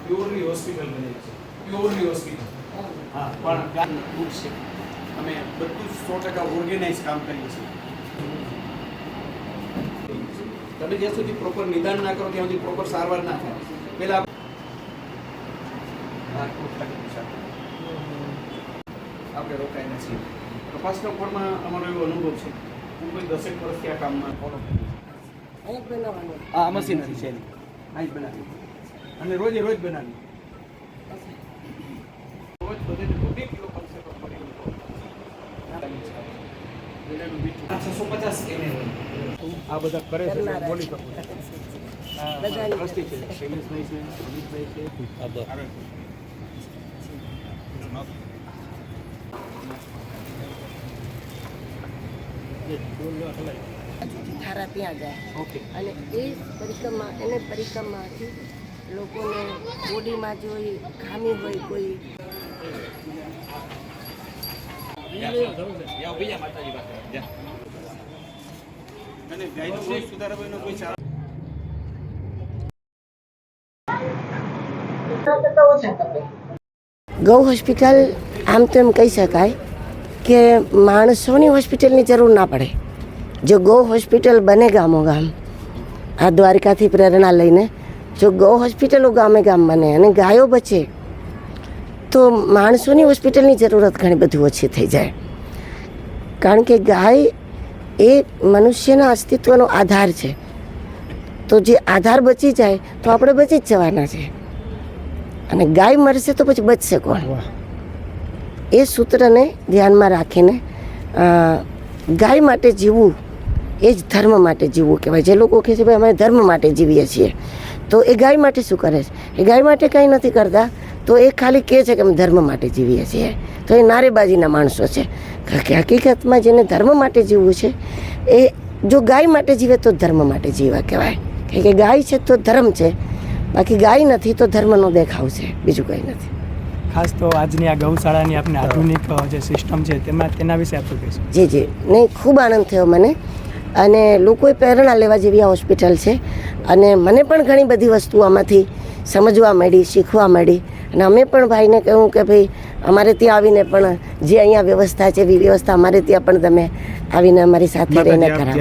Purely hospital બની purely hospital હા પણ ગામ ખૂબ છે. અમે બધું સો ટકા ઓર્ગેનાઇઝ કામ કરીએ છીએ તમે જ્યાં સુધી પ્રોપર નિદાન ના કરો ત્યાં સુધી પ્રોપર સારવાર ના થાય પેલા આપણે રોકાઈ નથી કપાસના ફળમાં અમારો એવો અનુભવ છે હું કોઈ દસેક વર્ષથી આ કામમાં ફોલો કરું આ મશીનરી છે એની. આ જ બનાવી. અને રોજે રોજ બનાવી. આ બધા કરે છે બોલી શકું છું. થારા ત્યાં જાય. અને એ પરિક્રમા એને પરિક્રમાથી લોકોને બોડીમાં જો ખામી હોય કોઈ. અને ગાયનો કોઈ કોઈ સારો ગૌ હોસ્પિટલ આમ તો એમ કહી શકાય કે માણસોની હોસ્પિટલની જરૂર ના પડે. જો ગૌ હોસ્પિટલ બને ગામો ગામ. આ દ્વારિકાથી પ્રેરણા લઈને જો ગૌ હોસ્પિટલો ગામે ગામ બને અને ગાયો બચે તો માણસોની હોસ્પિટલની જરૂરત ઘણી બધી ઓછી થઈ જાય. કારણ કે ગાય એ મનુષ્યના અસ્તિત્વનો આધાર છે. તો જે આધાર બચી જાય તો આપણે બચી જ જવાના છે. અને ગાય મરશે તો પછી બચશે કોણ? એ સૂત્રને ધ્યાનમાં રાખીને ગાય માટે જીવવું એ જ ધર્મ માટે જીવવું કહેવાય. જે લોકો કહે છે ભાઈ અમે ધર્મ માટે જીવીએ છીએ. તો એ ગાય માટે શું કરે છે? એ ગાય માટે કંઈ નથી કરતા. તો એ ખાલી કહે છે કે અમે ધર્મ માટે જીવીએ છીએ. તો એ નારેબાજીના માણસો છે. કે હકીકતમાં જેને ધર્મ માટે જીવવું છે એ જો ગાય માટે જીવે તો ધર્મ માટે જીવા કહેવાય. કારણ કે ગાય છે તો ધર્મ છે. બાકી ગાય નથી તો ધર્મનો દેખાવ છે. બીજું કંઈ નથી. ખાસ તો આજની આ ગૌશાળાની આપણે આધુનિક જે સિસ્ટમ છે તેમાં તેના વિશે આપણે જી જી. નહીં ખૂબ આનંદ થયો મને. અને લોકોએ પ્રેરણા લેવા જેવી આ હોસ્પિટલ છે. અને મને પણ ઘણી બધી વસ્તુ આમાંથી સમજવા મળી શીખવા મળી. અને અમે પણ ભાઈને કહ્યું કે ભાઈ અમારે ત્યાં આવીને પણ જે અહીંયા વ્યવસ્થા છે એવી વ્યવસ્થા અમારે ત્યાં પણ તમે આવીને અમારી સાથે રહીને કરાવો.